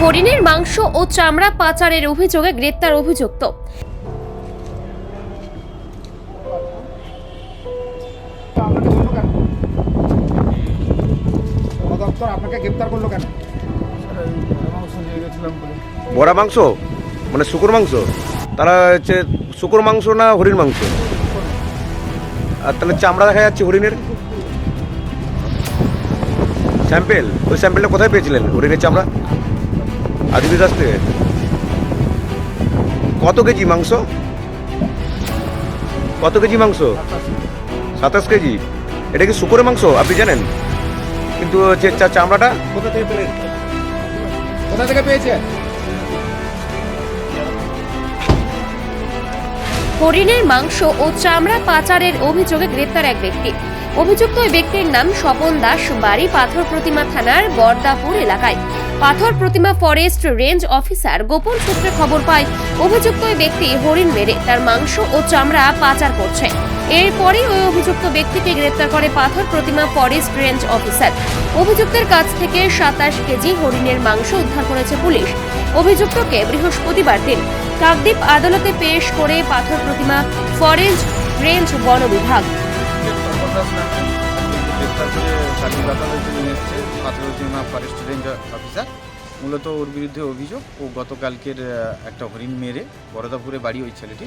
হরিণের মাংস ও চামড়া পাচারের অভিযোগে গ্রেপ্তার অভিযুক্ত। আপনাকে ধরলো কেন? বন দপ্তর আপনাকে গ্রেপ্তার করল কেন? বড়া মাংস? মানে শুকুর মাংস? তারা হচ্ছে শুকুর মাংস না হরিণ মাংস? আর তাহলে চামড়া দেখা যাচ্ছে হরিণের? স্যাম্পেল? ওই স্যাম্পেলটা কোথায় পেয়েছিলেন হরিণের চামড়া? দাস থেকে কত কেজি মাংস? কত কেজি মাংস? সাতাশ কেজি। এটা কি শুকুরের মাংস? আপনি জানেন? কিন্তু হচ্ছে চামড়াটা? কোথা থেকে পেলেন? কোথা থেকে পেয়েছেন? হরিণের মাংস ও চামড়া পাচারের অভিযোগে গ্রেপ্তার এক ব্যক্তি। অভিযুক্ত ওই ব্যক্তির নাম স্বপন দাস বাড়ি পাথর প্রতিমা থানার বর্দাপুর এলাকায়। পাথর প্রতিমা ফরেস্ট রেঞ্জ অফিসার গোপন সূত্রে খবর পায়, অভিযুক্ত ওই ব্যক্তি হরিণ মেরে তার মাংস ও চামড়া পাচার করছে। এরপরই ওই অভিযুক্ত ব্যক্তিকে গ্রেপ্তার করে পাথর প্রতিমা ফরেস্ট রেঞ্জ অফিসার। অভিযুক্তের কাছ থেকে সাতাশ কেজি হরিণের মাংস উদ্ধার করেছে পুলিশ। অভিযুক্তকে বৃহস্পতিবার দিন কাকদ্বীপ আদালতে পেশ করে পাথর প্রতিমা ফরেস্ট রেঞ্জ বন বিভাগ। করে চাকরি আদালতে নিয়ে এসছে পাথরজিমা ফরেস্ট রেঞ্জ অফিসার মূলত ওর বিরুদ্ধে অভিযোগ ও গতকালকের একটা হরিণ মেরে বরদাপুরে বাড়ি ওই ছেলেটি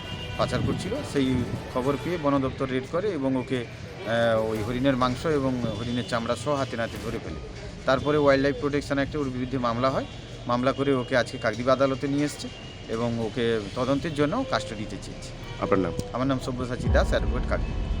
পাচার করছিল সেই খবর পেয়ে বন দপ্তর রেড করে এবং ওকে ওই হরিণের মাংস এবং হরিণের চামড়া সহ হাতে নাতে ধরে ফেলে। তারপরে ওয়াইল্ড লাইফ প্রোটেকশন অ্যাক্টে ওর বিরুদ্ধে মামলা হয়। মামলা করে ওকে আজকে কাকদ্বীপ আদালতে নিয়ে এসছে এবং ওকে তদন্তের জন্য কাস্টডিতে চেয়েছে। আপনার নাম? আমার নাম Sabyasachi Das advocate Kakdwip.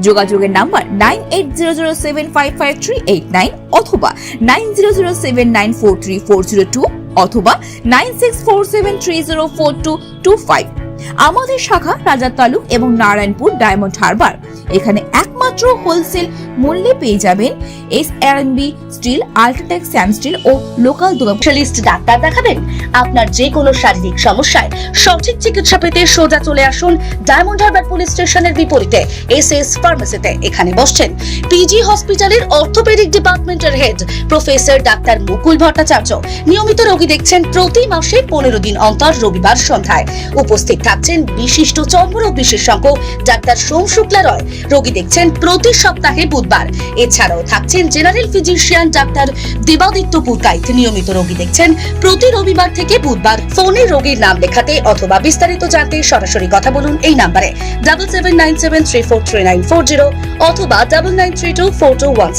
যোগাযোগের number nine eight zero zero seven five five three eight nine অথবা nine zero zero seven nine four three four zero two অথবা nine six four seven three zero four two two five আমাদের শাখা রাজা তালুক এবং Narayanpur diamond Harbour. এখানে একমাত্র wholesale মূল্যে পেয়ে যাবেন S R B steel, UltraTech, Shyam steel ও লোকাল স্পেশালিস্ট ডাক্তার দেখাবেন? আপনার যে কোনো শারীরিক সমস্যায় সঠিক চিকিৎসা পেতে সোজা চলে আসুন ডায়মন্ড হারবার পুলিশ স্টেশনের বিপরীতে। এস এস ফার্মেসিতে এখানে বসছেন। পিজি হসপিটালের অর্থোপেডিক ডিপার্টমেন্টের head, professor doctor Mukul Bhattacharya. নিয়মিত রোগী দেখছেন প্রতি মাসে পনেরো দিন অন্তর রবিবার সন্ধ্যায়। উপস্থিত থাকছেন বিশিষ্ট চর্মরোগ বিশেষজ্ঞ ডাক্তার সোম শুক্লা রয় রোগী দেখছেন প্রতি সপ্তাহে বুধবার। এছাড়াও থাকছেন general physician doctor Debaditya Purkait. নিয়মিত রোগী দেখছেন প্রতি রবিবার থেকে বুধবার। ফোনে রোগীর নাম লেখাতে অথবা বিস্তারিত জানতে সরাসরি কথা বলুন এই নাম্বারে। Double seven nine seven three four three nine four zero অথবা double nine three two four two one